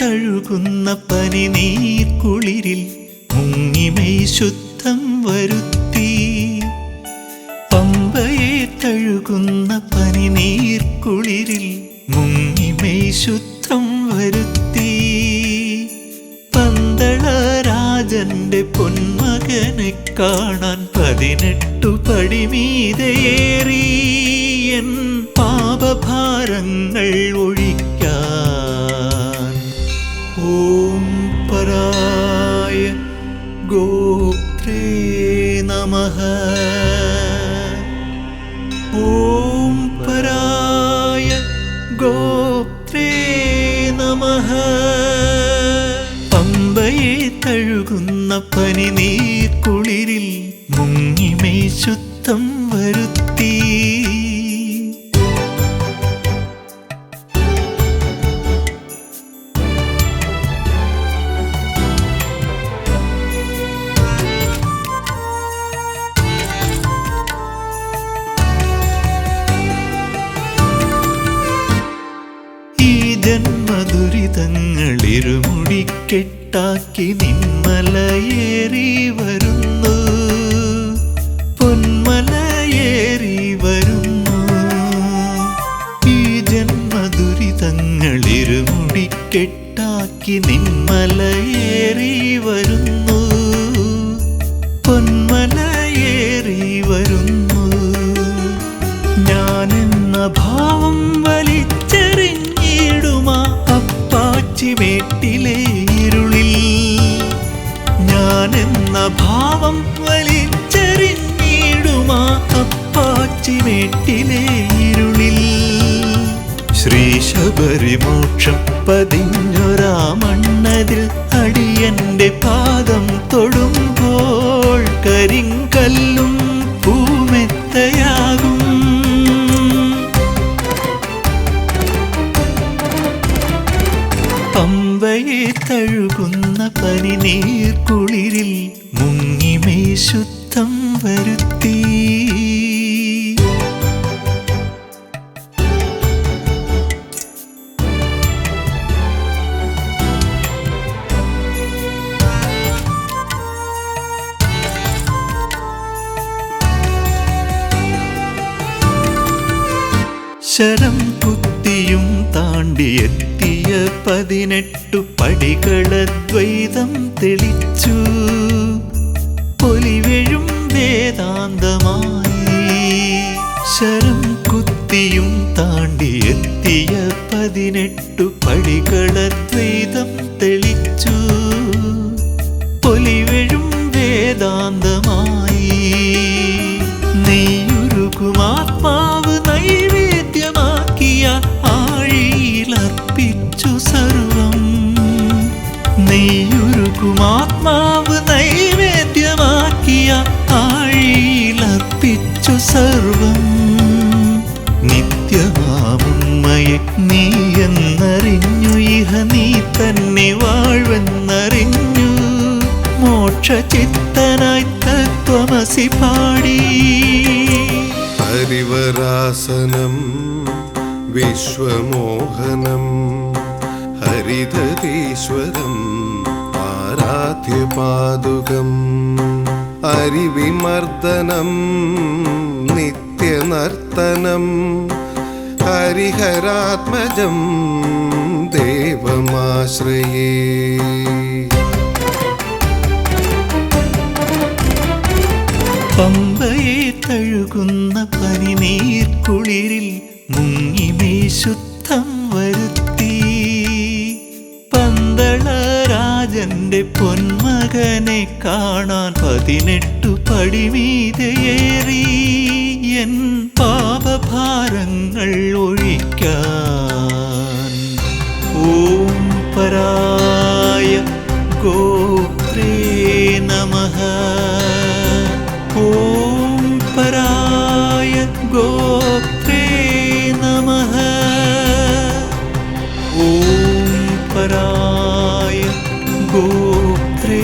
തഴുകുന്ന പനി നീർക്കുളിരിൽ മുങ്ങിമൈ ശുദ്ധം വരുത്തി. പമ്പയെ തഴുകുന്ന പനി നീർക്കുളിരിൽ മുങ്ങിമൈ ശുദ്ധം വരുത്തി. പന്തള രാജന്റെ പൊന്മകനെ കാണാൻ പതിനെട്ടു പടിമീതയേറി തഴുകുന്ന കുളിരിൽ മുങ്ങിമേ ശുദ്ധം വരുത്തി. ജന്മദുരിതങ്ങൾ കെട്ടാക്കി നിന്മലയേറി വരുന്നു. അപ്പാച്ചി ഇരുളിൽ ഇരുളിൽ ഞാനെന്ന ഭാവം വലിച്ചെറിഞ്ഞിടുമാ അപ്പാച്ചി മേട്ടിലെ ഇരുളിൽ. ശ്രീ ശബരിമോക്ഷം പതിഞ്ഞൊരാ മണ്ണതിൽ അടിയന്റെ പാദം തൊടുമ്പോൾ കരിങ്കല്ലും പൂമെത്തയാകും പമ്പയെ തഴുകുന്ന പനിനീർക്കുളിരിൽ മുങ്ങിമേ ശുദ്ധം വരുത്തി. ശരം കുത്തിയും താണ്ടിയെത്തിയ പതിനെട്ടു പടികളദ്വൈതം തെളിച്ചു. പൊലിവെഴും വേദാന്തമായി. ശരം കുത്തിയും താണ്ടി താണ്ടിയെത്തിയ പതിനെട്ടു പടികളദ്വൈതം തെളിച്ചു. പൊലിവെഴും വേദാന്തമായി. നെയ്യുരുകുമാത്മാവ് നൈവേദ്യമാക്കിയ ആഴിയിലർപ്പിച്ചു സർവം. നിത്യമാമയെ നീ എന്നറിഞ്ഞു ഇഹ നീ തന്നെ വാഴ്വെന്നറിഞ്ഞു. മോക്ഷചിത്തനായി തത്വമസി പാടി. ഹരിവരാസനം വിശ്വമോഹനം ഹരിതീശ്വരം ആരാധ്യപാദുകം. അരിവിമർദ്ദനം നിത്യനർത്തനം ഹരിഹരാത്മജം ദേവമാശ്രയേ. പമ്പയെ തഴുകുന്ന പനിനീർക്കുളിരിൽ മുങ്ങിമേ ശുദ്ധം വരുത്തി. പന്തള രാജന്റെ പൊന്മകനെ കാണാൻ പതിനെട്ടു പടിവീതയേറി എൻ പാപഭാരങ്ങൾ ഒഴിക്കാൻ ഓം പരായ ഗോത്രേ നമ. ഓം പരായ ഗോത്രേ നമ. ഓം പരായ ഗോത്രേ